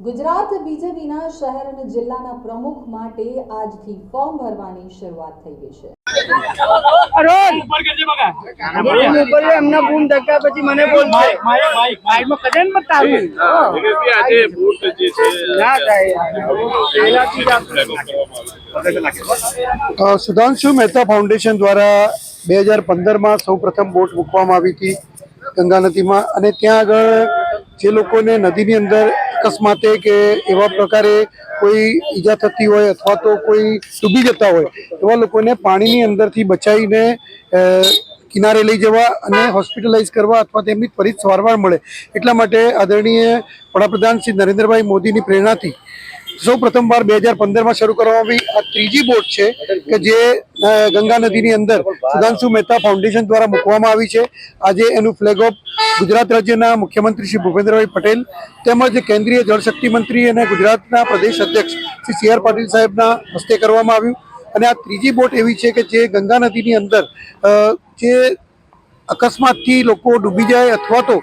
ગુજરાત બીજેપીના શહેર અને જિલ્લાના પ્રમુખ માટે આજથી ફોર્મ ભરવાની શરૂઆત થઈ ગઈ છે. એમની બૂમ ધક્કા પછી મને સુધાંશુ મહેતા ફાઉન્ડેશન દ્વારા બે હજાર પંદરમાં સૌ પ્રથમ બોટ મૂકવામાં આવી હતી ગંગા નદીમાં અને ત્યાં આગળ જે લોકોને નદીની અંદર અકસ્માતે કે એવા પ્રકારે કોઈ ઈજા થતી હોય અથવા તો કોઈ ડૂબી જતા હોય, એવા લોકોને પાણીની અંદરથી બચાવીને કિનારે લઈ જવા અને હોસ્પિટલાઇઝ કરવા અથવા તેમની ત્વરિત સારવાર મળે, એટલા માટે આદરણીય વડાપ્રધાન શ્રી નરેન્દ્રભાઈ મોદીની પ્રેરણાથી સૌ પ્રથમવાર બે હજાર પંદરમાં શરૂ કરવામાં આવી આ ત્રીજી બોટ છે કે જે ગંગા નદીની અંદર સુધાંશુ મહેતા ફાઉન્ડેશન દ્વારા મૂકવામાં આવી છે. આજે એનું ફ્લેગ ઓફ ગુજરાત રાજ્યના મુખ્યમંત્રી શ્રી ભૂપેન્દ્રભાઈ પટેલ તેમજ કેન્દ્રીય જળશક્તિ મંત્રી અને ગુજરાતના પ્રદેશ અધ્યક્ષ શ્રી સી આર પાટીલ સાહેબના હસ્તે કરવામાં આવ્યું. અને આ ત્રીજી બોટ એવી છે કે જે ગંગા નદીની અંદર જે અકસ્માતથી લોકો ડૂબી જાય અથવા તો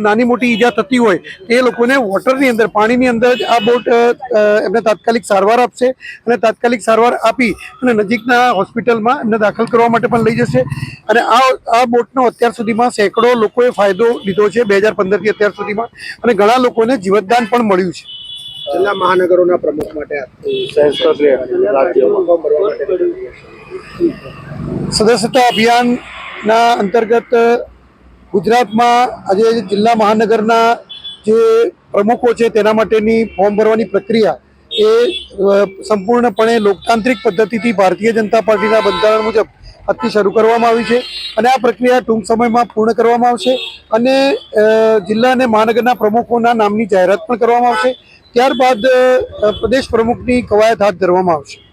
નાની મોટી ઈજા થતી હોય તે લોકોને વોટરની અંદર પાણીની અંદર જ આ બોટ એમને તાત્કાલિક સારવાર આપશે અને તાત્કાલિક સારવાર આપી અને નજીકના હોસ્પિટલમાં એમને દાખલ કરવા માટે પણ લઈ જશે અને આ આ બોટનો અત્યાર સુધીમાં સેંકડો લોકોએ ફાયદો લીધો છે બે હજાર પંદરથી અત્યાર સુધીમાં અને ઘણા લોકોને જીવતદાન પણ મળ્યું છે જિલ્લા મહાનગરોના પ્રમુખ માટે સદસ્યતા અભિયાનના અંતર્ગત ગુજરાતમાં આજે જિલ્લા મહાનગરના જે પ્રમુખો છે તેના માટેની ફોર્મ ભરવાની પ્રક્રિયા એ સંપૂર્ણપણે લોકતાંત્રિક પદ્ધતિથી ભારતીય જનતા પાર્ટીના બંધારણ મુજબ આજથી શરૂ કરવામાં આવી છે અને આ પ્રક્રિયા ટૂંક સમયમાં પૂર્ણ કરવામાં આવશે અને જિલ્લા અને મહાનગરના પ્રમુખોના નામની જાહેરાત પણ કરવામાં આવશે. ત્યારબાદ પ્રદેશ પ્રમુખની કવાયત હાથ ધરવામાં આવશે.